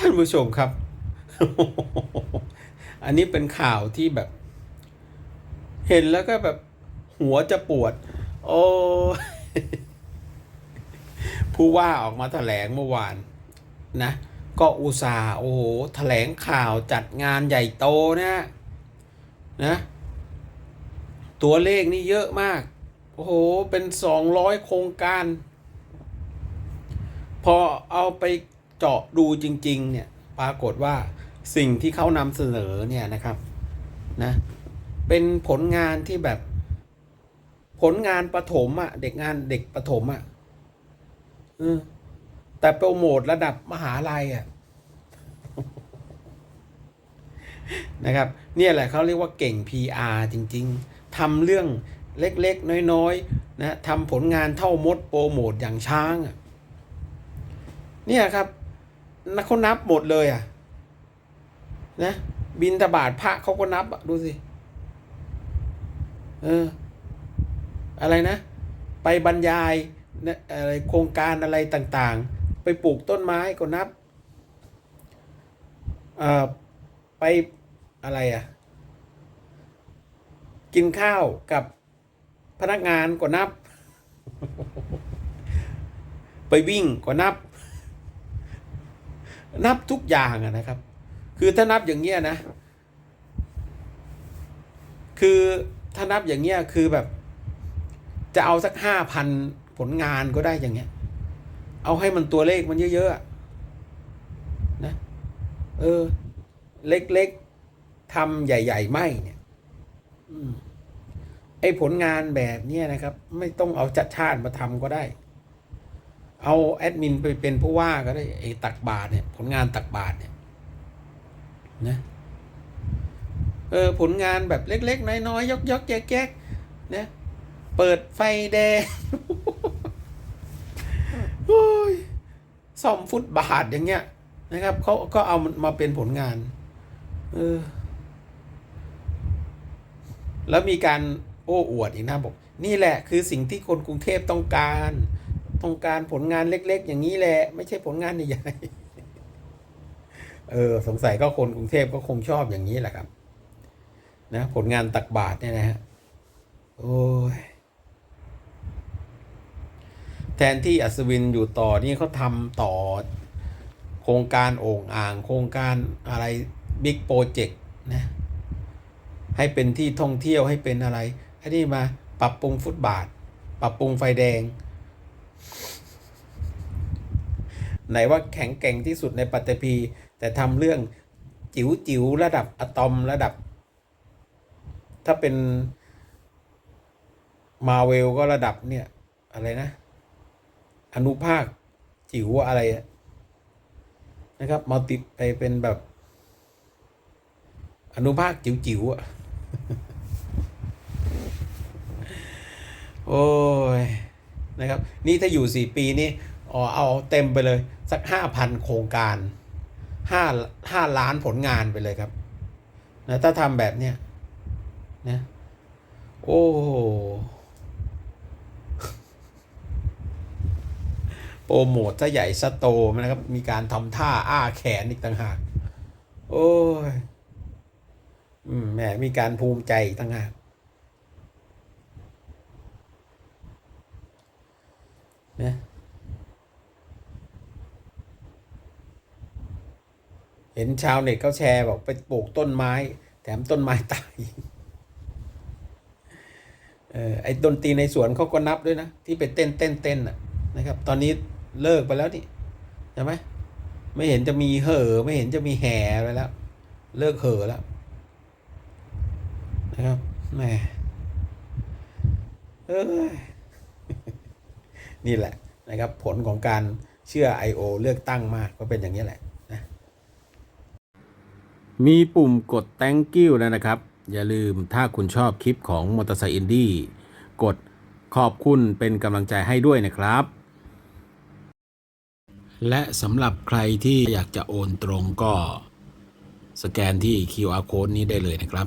ท่านผู้ชมครับ อันนี้เป็นข่าวที่แบบ เห็นแล้วก็แบบหัวจะปวด โอ้ผู้ว่าออกมาแถลงเมื่อวานนะ ก็อุตส่าห์โอ้โหแถลงข่าวจัดงานใหญ่โตนะนะ ตัวเลขนี่เยอะมาก โอ้โห เป็นสองร้อยโครงการ พอเอาไป เจาะดูจริง ๆ เนี่ยปรากฏว่าสิ่งที่เขานำเสนอเนี่ยนะครับนะเป็นผลงานที่แบบ ผลงานประถมอะ่ะ เด็กงานเด็กประถมอะ่ะเออแต่โปรโมทระดับมหาลัยอะ่ะนะครับ เนี่ยแหละเขาเรียกว่าเก่ง PR จริง ๆทำเรื่องเล็กๆ น้อยๆนะทำผลงานเท่ามดโปรโมทอย่างช้างอะเนี่ยครับ นะเขานับหมดเลยอะ นะ บินตบาทพระเขาก็นับดูสิ เออ อะไรนะ ไปบรรยายนะอะไรโครงการอะไรต่างๆ ไปปลูกต้นไม้ก็นับ เอ่อ ไปอะไรอะ กินข้าวกับพนักงานก็นับ ไปวิ่งก็นับ นับทุกอย่างอะนะครับ คือถ้านับอย่างเงี้ยนะ คือถ้านับอย่างเงี้ยคือแบบ จะเอาสักห้าพันผลงานก็ได้อย่างเงี้ย เอาให้มันตัวเลขมันเยอะๆนะเออ เล็กๆทำใหญ่ ๆ ไม่เนี่ยอไอ้ผลงานแบบเนี้ยนะครับ ไม่ต้องเอาจัดชาติมาทำก็ได้ เอาแอดมินไปเป็นผู้ว่าก็ได้ไอ้ตักบาทเนี่ย ผลงานตักบาทเนี่ยนะเออผลงานแบบเล็ก ๆ น้อยๆยกๆแจ๊กๆนะเปิดไฟแดงโอ้ยซ่อมฟุตบาทอย่างเงี้ย นะครับเขาก็เอามันมาเป็นผลงาน เออ แล้วมีการโอ้อวดอีกนะบอก นี่แหละคือสิ่งที่คนกรุงเทพต้องการ ต้องการผลงานเล็ก ๆ อย่างนี้แหละ ไม่ใช่ผลงานใหญ่ๆเออสงสัยก็คนกรุงเทพก็คงชอบอย่างนี้แหละครับ นะ ผลงานตักบาทเนี่ยนะฮะโอ้ยแทนที่อัศวินอยู่ต่อนี่เขาทำต่อ โครงการโอ่งอ่าง โครงการอะไรบิ๊กโปรเจกต์นะ ให้เป็นที่ท่องเที่ยวให้เป็นอะไรไอ้นี่มาปรับปรุงฟุตบาท ปรับปรุงไฟแดง ไหนว่าแข็งแกร่งที่สุดในปัตตภีแต่ทำเรื่องจิ๋วจิ๋วระดับอะตอมระดับ ถ้าเป็นมาเวลก็ระดับเนี่ย อะไรนะ อนุภาคจิ๋วอะไรนะครับมัลติไปเป็นแบบ อนุภาคจิ๋วจิ๋วๆอะโอ้ย นะครับ นี่ถ้าอยู่สี่ปีนี่เอาเต็มไปเลยสักห้าพันโครงการห้าห้าล้านผลงานไปเลยครับนะถ้าทำแบบเนี้ยนะโอ้โปรโมทซะใหญ่ซะโตนะครับ มีการทำท่าอ้าแขนอีกต่างหาก โอ้ยแหมมีการภูมิใจอีกต่างหาก นะเห็นชาวเน็ตเขาแชร์บอกไปปลูกต้นไม้ แถมต้นไม้ตายเออไอ้ดนตรีในสวนเขาก็นับด้วยนะ ที่ไปเต้นเต้นเต้นนะนะครับ ตอนนี้เลิกไปแล้วนี่ใช่ไหมไม่เห็นจะมีเห่อไม่เห็นจะมีแห่ไปแล้ว เลิกเห่อแล้วนะครับแหมเอ้ นี่แหละนะครับผลของการเชื่อ I.O. เลือกตั้งมากก็เป็นอย่างนี้แหละนะมีปุ่มกด thank you แล้วนะครับ อย่าลืมถ้าคุณชอบคลิปของมอเตอร์ไซค์อินดี้กดขอบคุณเป็นกำลังใจให้ด้วยนะครับ และสำหรับใครที่อยากจะโอนตรงก็สแกนที่ QR code นี้ได้เลยนะครับ